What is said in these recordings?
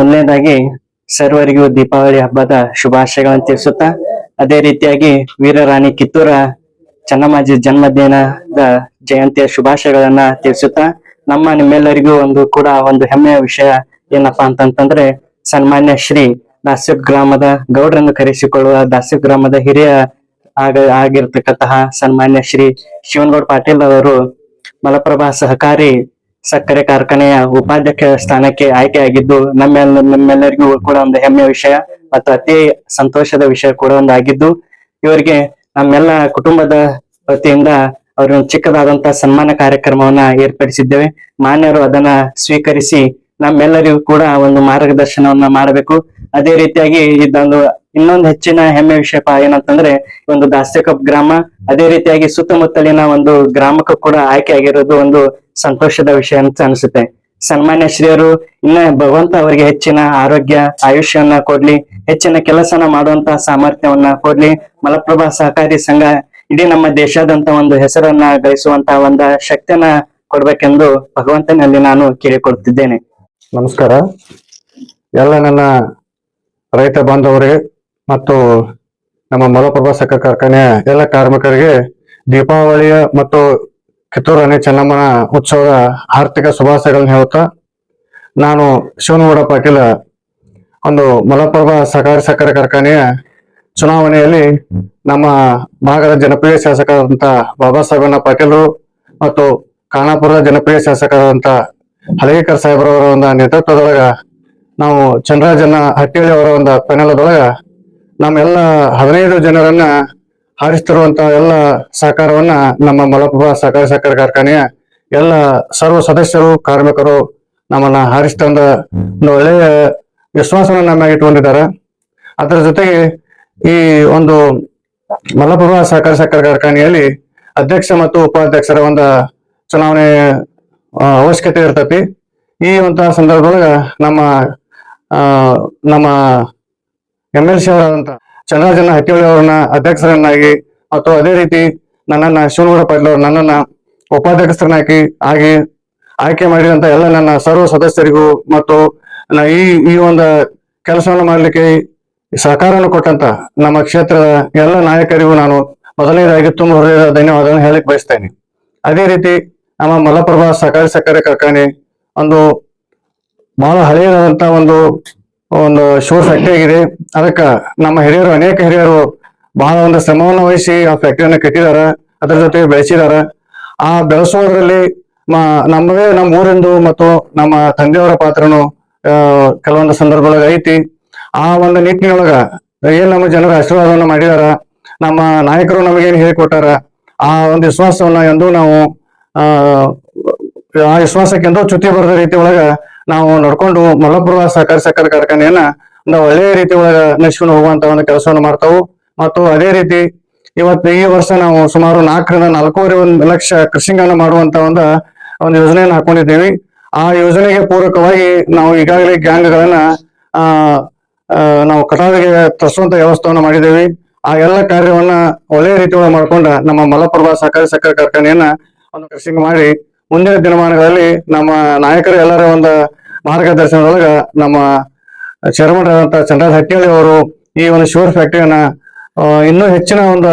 ಮೊದಲನೇದಾಗಿ ಸರ್ವರಿಗೂ ದೀಪಾವಳಿ ಹಬ್ಬದ ಶುಭಾಶಯಗಳನ್ನು ತಿಳಿಸುತ್ತಾ, ಅದೇ ರೀತಿಯಾಗಿ ವೀರರಾಣಿ ಕಿತ್ತೂರ ಚೆನ್ನಮ್ಮಾಜಿ ಜನ್ಮದಿನದ ಜಯಂತಿಯ ಶುಭಾಶಯಗಳನ್ನ ತಿಳಿಸುತ್ತಾ, ನಮ್ಮ ನಿಮ್ಮೆಲ್ಲರಿಗೂ ಒಂದು ಕೂಡ ಒಂದು ಹೆಮ್ಮೆಯ ವಿಷಯ ಏನಪ್ಪಾ ಅಂತಂತಂದ್ರೆ, ಸನ್ಮಾನ್ಯ ಶ್ರೀ ದಾಸ್ಯಪ್ ಗ್ರಾಮದ ಗೌಡ್ರನ್ನು ಕರೆಸಿಕೊಳ್ಳುವ ದಾಸ್ಯ ಗ್ರಾಮದ ಹಿರಿಯ ಆಗ ಆಗಿರ್ತಕ್ಕಂತಹ ಸನ್ಮಾನ್ಯ ಶ್ರೀ ಶಿವನಗೌಡ ಪಾಟೀಲ್ ಅವರು ಮಲಪ್ರಭಾ ಸಹಕಾರಿ ಸಕ್ಕರೆ ಕಾರ್ಖಾನೆಯ ಉಪಾಧ್ಯಕ್ಷ ಸ್ಥಾನಕ್ಕೆ ಆಯ್ಕೆಯಾಗಿದ್ದು ನಮ್ಮೆಲ್ಲ ನಮ್ಮೆಲ್ಲರಿಗೂ ಕೂಡ ಒಂದು ಹೆಮ್ಮೆಯ ವಿಷಯ ಮತ್ತು ಅತಿ ಸಂತೋಷದ ವಿಷಯ ಕೂಡ ಒಂದು ಆಗಿದ್ದು ಇವರಿಗೆ ನಮ್ಮೆಲ್ಲ ಕುಟುಂಬದ ವತಿಯಿಂದ ಅವರು ಚಿಕ್ಕದಾದಂತ ಸನ್ಮಾನ ಕಾರ್ಯಕ್ರಮವನ್ನ ಏರ್ಪಡಿಸಿದ್ದೇವೆ. ಮಾನ್ಯರು ಅದನ್ನ ಸ್ವೀಕರಿಸಿ ನಮ್ಮೆಲ್ಲರಿಗೂ ಕೂಡ ಒಂದು ಮಾರ್ಗದರ್ಶನವನ್ನ ಮಾಡಬೇಕು. ಅದೇ ರೀತಿಯಾಗಿ ಇದೊಂದು ಇನ್ನೊಂದು ಹೆಚ್ಚಿನ ಹೆಮ್ಮೆ ವಿಷಯ ಏನಂತಂದ್ರೆ, ಒಂದು ದಾಸ್ಯಕಪ್ ಗ್ರಾಮ. ಅದೇ ರೀತಿಯಾಗಿ ಸುತ್ತಮುತ್ತಲಿನ ಒಂದು ಗ್ರಾಮಕ್ಕೂ ಕೂಡ ಆಯ್ಕೆ ಆಗಿರೋದು ಒಂದು ಸಂತೋಷದ ವಿಷಯ ಅಂತ ಅನಿಸುತ್ತೆ. ಸನ್ಮಾನ್ಯ ಶ್ರೀಯರು ಇನ್ನ ಭಗವಂತ ಅವರಿಗೆ ಹೆಚ್ಚಿನ ಆರೋಗ್ಯ ಆಯುಷ್ಯವನ್ನ ಕೊಡ್ಲಿ, ಹೆಚ್ಚಿನ ಕೆಲಸನ ಮಾಡುವಂತಹ ಸಾಮರ್ಥ್ಯವನ್ನ ಕೊಡ್ಲಿ. ಮಲಪ್ರಭಾ ಸಹಕಾರಿ ಸಂಘ ಇಡೀ ನಮ್ಮ ದೇಶಾದಂತ ಒಂದು ಹೆಸರನ್ನ ಗಳಿಸುವಂತ ಒಂದು ಶಕ್ತಿಯನ್ನ ಕೊಡ್ಬೇಕೆಂದು ಭಗವಂತನಲ್ಲಿ ನಾನು ಕೇಳಿಕೊಡ್ತಿದ್ದೇನೆ ನಮಸ್ಕಾರ. ಎಲ್ಲ ನನ್ನ ರೈತ ಬಾಂಧವರಿಗೆ ಮತ್ತು ನಮ್ಮ ಮಲಪ್ರಭಾ ಸಹಕಾರ ಕಾರ್ಖಾನೆಯ ಎಲ್ಲ ಕಾರ್ಮಿಕರಿಗೆ ದೀಪಾವಳಿಯ ಮತ್ತು ಕಿತ್ತೂರು ರಾಣಿ ಚೆನ್ನಮ್ಮನ ಉತ್ಸವದ ಆರ್ಥಿಕ ಶುಭಾಶಯಗಳನ್ನು ಹೇಳುತ್ತಾ ನಾನು ಶಿವನಗೌಡ ಪಾಟೀಲ, ಒಂದು ಮಲಪ್ರಭಾ ಸಹಕಾರಿ ಸಕ್ಕರೆ ಕಾರ್ಖಾನೆಯ ಚುನಾವಣೆಯಲ್ಲಿ ನಮ್ಮ ಭಾಗದ ಜನಪ್ರಿಯ ಶಾಸಕರಾದಂಥ ಬಾಬಾ ಸಾಹೇಬಣ್ಣ ಪಾಟೀಲರು ಮತ್ತು ಖಾನಾಪುರದ ಜನಪ್ರಿಯ ಶಾಸಕರಾದಂಥ ಹಳೇಕರ್ ಸಾಹೇಬ್ರವರ ಒಂದು ನೇತೃತ್ವದೊಳಗ ನಾವು ಚಂದ್ರರಾಜನ ಹಟ್ಟಿಹಳ್ಳಿ ಅವರ ಒಂದು ಪೆನಲದೊಳಗ ನಮ್ಮೆಲ್ಲ ಹದಿನೈದು ಜನರನ್ನ ಹಾರಿಸ್ತಿರುವಂತ ಎಲ್ಲ ಸಹಕಾರವನ್ನ ನಮ್ಮ ಮಲಪ್ರಭಾ ಸಹಕಾರಿ ಸಹಕಾರ ಕಾರ್ಖಾನೆಯ ಎಲ್ಲ ಸರ್ವ ಸದಸ್ಯರು, ಕಾರ್ಮಿಕರು ನಮ್ಮನ್ನ ಹಾರಿಸ್ತಂದ ಒಂದು ಒಳ್ಳೆಯ ವಿಶ್ವಾಸವನ್ನು ನಮ್ಮ ಇಟ್ಕೊಂಡಿದ್ದಾರೆ ಅದರ ಜೊತೆಗೆ ಈ ಒಂದು ಮಲಪ್ರಭಾ ಸಹಕಾರ ಸಹಕಾರ ಕಾರ್ಖಾನೆಯಲ್ಲಿ ಅಧ್ಯಕ್ಷ ಮತ್ತು ಉಪಾಧ್ಯಕ್ಷರ ಒಂದು ಚುನಾವಣೆ ಅವಶ್ಯಕತೆ ಇರ್ತೈತಿ. ಈ ಒಂದು ಸಂದರ್ಭದೊಳಗ ನಮ್ಮ ನಮ್ಮ ಎಂ ಎಲ್ ಸಿ ಅವರಾದಂತ ಚಂದ್ರರಾಜನ ಹಟ್ಟಿಹೊಳಿ ಅವರನ್ನ ಅಧ್ಯಕ್ಷರನ್ನಾಗಿ ಮತ್ತು ಅದೇ ರೀತಿ ನನ್ನನ್ನ ಶಿವನಗೌಡ ಪಾಟೀಲ್ ಅವರು ನನ್ನನ್ನ ಉಪಾಧ್ಯಕ್ಷರನ್ನಾಗಿ ಆಗಿ ಆಯ್ಕೆ ಮಾಡಿದಂತ ಎಲ್ಲ ನನ್ನ ಸರ್ವ ಸದಸ್ಯರಿಗೂ ಮತ್ತು ಈ ಈ ಒಂದು ಕೆಲಸವನ್ನು ಮಾಡಲಿಕ್ಕೆ ಸಹಕಾರವನ್ನು ಕೊಟ್ಟಂತ ನಮ್ಮ ಕ್ಷೇತ್ರದ ಎಲ್ಲ ನಾಯಕರಿಗೂ ನಾನು ಮೊದಲನೇದಾಗಿ ತುಂಬ ಹೃದಯದ ಧನ್ಯವಾದಗಳನ್ನು ಹೇಳಕ್ ಬಯಸ್ತೇನೆ. ಅದೇ ರೀತಿ ನಮ್ಮ ಮಲಪ್ರಭಾ ಸಹಕಾರಿ ಸಕ್ಕರೆ ಕಾರ್ಖಾನೆ ಒಂದು ಬಹಳ ಹಳೆಯದಾದಂತ ಒಂದು ಒಂದು ಶೋ ಫ್ಯಾಕ್ಟರಿ ಆಗಿದೆ. ಅದಕ್ಕ ನಮ್ಮ ಹಿರಿಯರು, ಅನೇಕ ಹಿರಿಯರು ಬಹಳ ಒಂದು ಶ್ರಮವನ್ನು ವಹಿಸಿ ಆ ಫ್ಯಾಕ್ಟ್ರಿಯನ್ನು ಕಟ್ಟಿದಾರ. ಅದರ ಜೊತೆ ಬೆಳೆಸಿದಾರ. ಆ ಬೆಳೆಸೋದ್ರಲ್ಲಿ ನಮ್ಮದೇ ನಮ್ಮ ಊರಿಂದು ಮತ್ತು ನಮ್ಮ ತಂದೆಯವರ ಪಾತ್ರನು ಕೆಲವೊಂದು ಸಂದರ್ಭದೊಳಗ ಐತಿ. ಆ ಒಂದು ನಿಟ್ಟಿನೊಳಗ ಏನ್ ನಮ್ಮ ಜನರ ಆಶೀರ್ವಾದವನ್ನು ಮಾಡಿದಾರ, ನಮ್ಮ ನಾಯಕರು ನಮಗೇನು ಹೇಳಿಕೊಟ್ಟಾರ ಆ ಒಂದು ವಿಶ್ವಾಸವನ್ನ ಎಂದು ನಾವು, ಆ ವಿಶ್ವಾಸಕ್ಕೆ ಎಂದೋ ಚ್ಯುತಿ ಬರದ ರೀತಿ ಒಳಗ ನಾವು ನಡ್ಕೊಂಡು ಮಲಪುರ ಸಹಕಾರಿ ಸಕ್ಕರೆ ಕಾರ್ಖಾನೆಯನ್ನ ಒಂದು ಒಳ್ಳೆಯ ರೀತಿ ಒಳಗ ನಡೆಸ್ಕೊಂಡು ಹೋಗುವಂತ ಒಂದು ಕೆಲಸವನ್ನು ಮಾಡ್ತಾವು. ಮತ್ತು ಅದೇ ರೀತಿ ಇವತ್ತು ಈ ವರ್ಷ ನಾವು ಸುಮಾರು ನಾಲ್ಕರಿಂದ ನಾಲ್ಕೂವರೆ ಒಂದು ಲಕ್ಷ ಕೃಷಿಂಗನ ಮಾಡುವಂತ ಒಂದು ಒಂದು ಯೋಜನೆಯನ್ನು ಹಾಕೊಂಡಿದ್ದೇವೆ. ಆ ಯೋಜನೆಗೆ ಪೂರಕವಾಗಿ ನಾವು ಈಗಾಗಲೇ ಗ್ಯಾಂಗ್ಗಳನ್ನ, ಆ ನಾವು ಕಟಾವಿಗೆ ತರಿಸುವಂತ ವ್ಯವಸ್ಥೆಯನ್ನು ಮಾಡಿದ್ದೇವೆ. ಆ ಎಲ್ಲ ಕಾರ್ಯವನ್ನ ಒಳ್ಳೆಯ ಒಳಗೆ ಮಾಡ್ಕೊಂಡ ನಮ್ಮ ಮಲಪ್ರಭಾ ಸಹಕಾರಿ ಸಕ್ಕರೆ ಕಾರ್ಖಾನೆಯನ್ನ ಒಂದು ಕೃಷಿಂಗ್ ಮಾಡಿ ಮುಂದಿನ ದಿನಮಾನಗಳಲ್ಲಿ ನಮ್ಮ ನಾಯಕರು ಎಲ್ಲರ ಒಂದು ಮಾರ್ಗದರ್ಶನದೊಳಗ ನಮ್ಮ ಚೇರ್ಮನ್ ಆದಂತ ಚಂದ್ರರಾಜ್ ಹಟ್ಟಿಹಳ್ಳಿ ಅವರು ಈ ಒಂದು ಶುಗರ್ ಫ್ಯಾಕ್ಟರಿಯನ್ನ ಇನ್ನೂ ಹೆಚ್ಚಿನ ಒಂದು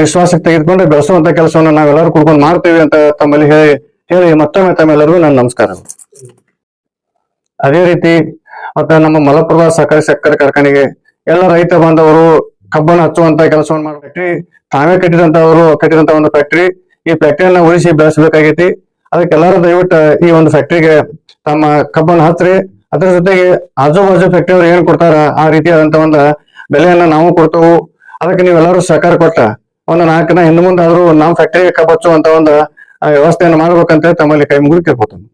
ವಿಶ್ವಾಸಕ್ಕೆ ತೆಗೆದುಕೊಂಡು ಬೆಳೆಸುವಂತ ಕೆಲಸವನ್ನು ನಾವೆಲ್ಲರೂ ಕೂಡ್ಕೊಂಡು ಮಾಡ್ತೀವಿ ಅಂತ ತಮ್ಮಲ್ಲಿ ಹೇಳಿ ಹೇಳಿ ಮತ್ತೊಮ್ಮೆ ತಮ್ಮೆಲ್ಲರಿಗೂ ನನ್ನ ನಮಸ್ಕಾರ. ಅದೇ ರೀತಿ ಮತ್ತೆ ನಮ್ಮ ಮಲಪ್ರಭಾ ಸಹಕಾರಿ ಸಕ್ಕರೆ ಕಾರ್ಖಾನೆಗೆ ಎಲ್ಲ ರೈತ ಬಾಂಧವರು ಕಬ್ಬಣ ಹಚ್ಚುವಂತ ಕೆಲಸವನ್ನು ಮಾಡೋ ತಾವೇ ಕಟ್ಟಿದಂತ ಅವರು ಕಟ್ಟಿದಂತ ಒಂದು ಫ್ಯಾಕ್ಟ್ರಿ ಈ ಫ್ಯಾಕ್ಟ್ರಿಯನ್ನ ಉಳಿಸಿ ಬೆಳೆಸಬೇಕಾಗೈತಿ. ಅದಕ್ಕೆಲ್ಲರೂ ದಯವಿಟ್ಟು ಈ ಒಂದು ಫ್ಯಾಕ್ಟ್ರಿಗೆ ತಮ್ಮ ಕಬ್ಬನ್ನು ಹಚ್ಚ್ರಿ ಅದರ ಜೊತೆಗೆ ಆಜು ಬಾಜು ಫ್ಯಾಕ್ಟ್ರಿ ಅವ್ರು ಏನ್ ಕೊಡ್ತಾರ ಆ ರೀತಿಯಾದಂತ ಒಂದು ಬೆಲೆಯನ್ನ ನಾವು ಕೊಡ್ತೇವು. ಅದಕ್ಕೆ ನೀವೆಲ್ಲರೂ ಸಹಕಾರ ಕೊಟ್ಟ ಒಂದು ನಾಲ್ಕನ ಹಿಂದೆ ಮುಂದೆ ಆದ್ರೂ ನಮ್ಮ ಫ್ಯಾಕ್ಟರಿಗೆ ಕಬ್ಬಚ್ಚುವಂತ ಒಂದು ವ್ಯವಸ್ಥೆಯನ್ನು ಮಾಡ್ಬೇಕಂತ ತಮ್ಮಲ್ಲಿ ಕೈ ಮುಗಿದು ಕೇಳ್ಕೊತೀನಿ.